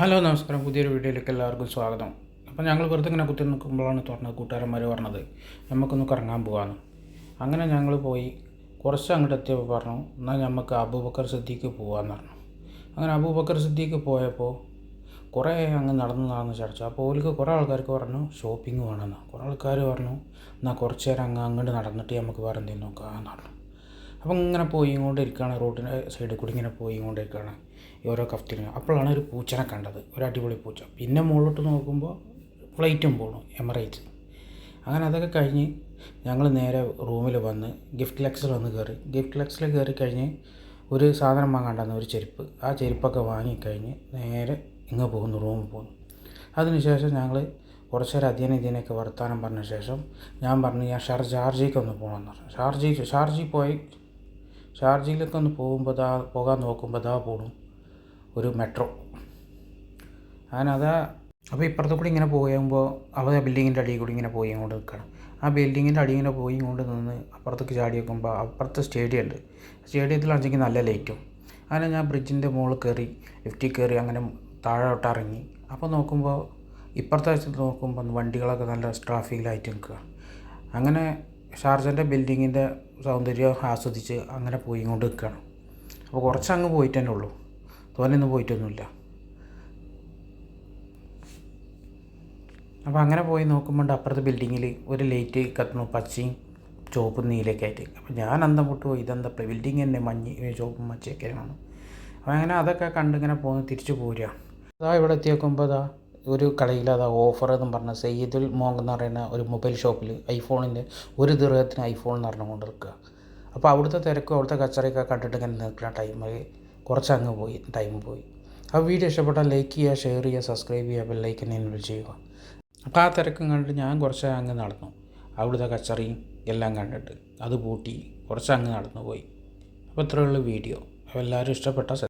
Hello നമസ്കാരം. പുതിയൊരു വീഡിയോയിലേക്ക് എല്ലാവർക്കും സ്വാഗതം. അപ്പോൾ ഞങ്ങൾ വെറുതെ ഇങ്ങനെ കുത്തി നിൽക്കുമ്പോഴാണ് തുറന്നത് കൂട്ടുകാരന്മാർ പറഞ്ഞത്. നമുക്കൊന്ന് കറങ്ങാൻ പോകാമെന്ന് അങ്ങനെ ഞങ്ങൾ പോയി. കുറച്ച് അങ്ങോട്ട് എത്തിയപ്പോൾ പറഞ്ഞു എന്നാൽ നമുക്ക് അബൂബക്കർ സിദ്ദീഖ് പോകാമെന്ന് പറഞ്ഞു. അങ്ങനെ അബൂബക്കർ സിദ്ദീഖ് പോയപ്പോൾ കുറേ അങ്ങ് നടന്നു നടന്ന് ചർച്ച അപ്പോൾ ഓർക്ക് കുറേ ആൾക്കാർക്ക് പറഞ്ഞു ഷോപ്പിംഗ് വേണമെന്ന്. കുറേ ആൾക്കാർ പറഞ്ഞു എന്നാൽ കുറച്ച് നേരം അങ്ങ് അങ്ങോട്ട് നടന്നിട്ട് നമുക്ക് വേറെ എന്തെങ്കിലും നോക്കാമെന്ന് പറഞ്ഞു. അപ്പം ഇങ്ങനെ പോയി കൊണ്ടിരിക്കുകയാണ് റോഡിന്റെ സൈഡിൽ കൂടി ഇങ്ങനെ പോയി കൊണ്ടിരിക്കുകയാണ് ഈ ഓരോ കഫ്റ്റിന് അപ്പോഴാണ് ഒരു പൂച്ചനെ കണ്ടത്. ഒരു അടിപൊളി പൂച്ച. പിന്നെ മുകളിലോട്ട് നോക്കുമ്പോൾ ഫ്ലൈറ്റും പോകണം എമറേറ്റ്സ്. അങ്ങനെ അതൊക്കെ കഴിഞ്ഞ് ഞങ്ങൾ നേരെ റൂമിൽ വന്ന് ഗിഫ്റ്റ് ലെക്സിൽ വന്ന് കയറി. ഗിഫ്റ്റ് ലെക്സിൽ കയറി കഴിഞ്ഞ് ഒരു സാധനം വാങ്ങാണ്ടെന്ന് ഒരു ചെരുപ്പ്. ആ ചെരുപ്പൊക്കെ വാങ്ങിക്കഴിഞ്ഞ് നേരെ ഇങ്ങ് പോകുന്നു റൂമിൽ പോകുന്നു. അതിനുശേഷം ഞങ്ങൾ കുറച്ച് നേരം അധ്യയനം ഇതിനൊക്കെ വർത്തമാനം പറഞ്ഞ ശേഷം ഞാൻ പറഞ്ഞു ഞാൻ ഷാർ ഷാർജയ്ക്ക് ഒന്ന് പോകണമെന്ന് പറഞ്ഞു. ഷാർജി ഷാർജി പോയി. ഷാർജയിലൊക്കെ ഒന്ന് പോകുമ്പോൾ ദാ പോകാൻ നോക്കുമ്പോൾ ദാ പോണു. ഒരു മെട്രോ. അങ്ങനെ അതാ അപ്പോൾ ഇപ്പുറത്തു കൂടി ഇങ്ങനെ പോകുമ്പോൾ ആ ബിൽഡിങ്ങിന്റെ അടിയിൽ കൂടി ഇങ്ങനെ പോയി ഇങ്ങോട്ട് നിൽക്കണം. ആ ബിൽഡിങ്ങിന്റെ അടിയിൽ ഇങ്ങനെ പോയി കൊണ്ട് നിന്ന് അപ്പുറത്തേക്ക് ചാടി വെക്കുമ്പോൾ അപ്പുറത്ത് സ്റ്റേഡിയം ഉണ്ട്. സ്റ്റേഡിയത്തിലാണെങ്കിൽ നല്ല ലൈറ്റും. അങ്ങനെ ഞാൻ ബ്രിഡ്ജിന്റെ മുകളിൽ കയറി ലിഫ്റ്റിൽ കയറി അങ്ങനെ താഴോട്ട് ഇറങ്ങി. അപ്പോൾ നോക്കുമ്പോൾ ഇപ്പുറത്തെ വശത്ത് നോക്കുമ്പോൾ വണ്ടികളൊക്കെ നല്ല ട്രാഫിക്കിലായിട്ട് നിൽക്കുക അങ്ങനെ ഷാർജന്റെ ബിൽഡിങ്ങിന്റെ സൗന്ദര്യം ആസ്വദിച്ച് അങ്ങനെ പോയി കൊണ്ട് നിൽക്കുകയാണ് അപ്പോൾ കുറച്ച് അങ്ങ് പോയിട്ട് ഉള്ളൂ. തോനെയൊന്നും പോയിട്ടൊന്നുമില്ല. അപ്പോൾ അങ്ങനെ പോയി നോക്കുമ്പോൾ അപ്പുറത്തെ ബിൽഡിങ്ങിൽ ഒരു ലൈറ്റ് കത്തുന്നു പച്ചയും ചുവപ്പും നീലൊക്കെ ആയിട്ട്. അപ്പോൾ ഞാൻ അന്തം പൊട്ടു പോയി. ഇതെന്താ ബിൽഡിങ് തന്നെ മഞ്ഞ് ചുവപ്പും മച്ചയൊക്കെയാണ് അപ്പോൾ അങ്ങനെ അതൊക്കെ കണ്ട് ഇങ്ങനെ പോകുന്നു തിരിച്ചു പോരുക അതാ ഇവിടെ എത്തി നോക്കുമ്പോൾ അതാ ഒരു കടയിൽ അതാ ഓഫർ എന്ന് പറഞ്ഞ സയ്യിദുൽ മോങ് എന്ന് പറയുന്ന ഒരു മൊബൈൽ ഷോപ്പിൽ ഐഫോണിന്റെ ഒരു ദീർഘത്തിന് ഐഫോൺ എന്ന് പറഞ്ഞുകൊണ്ട് നിൽക്കുക അപ്പോൾ അവിടുത്തെ തിരക്കും അവിടുത്തെ കച്ചറയൊക്കെ കണ്ടിട്ട് ഇങ്ങനെ നിൽക്കുന്ന ടൈമിൽ കുറച്ച് അങ്ങ് പോയി ടൈം പോയി. ആ വീഡിയോ ഇഷ്ടപ്പെട്ടാൽ ലൈക്ക് ചെയ്യുക ഷെയർ ചെയ്യുക സബ്സ്ക്രൈബ് ചെയ്യുക ബെല്ലൈക്കൻ എനേബിൾ ചെയ്യുക. അപ്പോൾ ആ തിരക്കും കണ്ടിട്ട് ഞാൻ കുറച്ച് അങ്ങ് നടന്നു. അവിടുത്തെ കച്ചറിയും എല്ലാം കണ്ടിട്ട് അത് പൂട്ടി കുറച്ച് അങ്ങ് നടന്നു പോയി. അപ്പോൾ ഇത്രയുള്ള വീഡിയോ. അപ്പോൾ എല്ലാവരും ഇഷ്ടപ്പെട്ട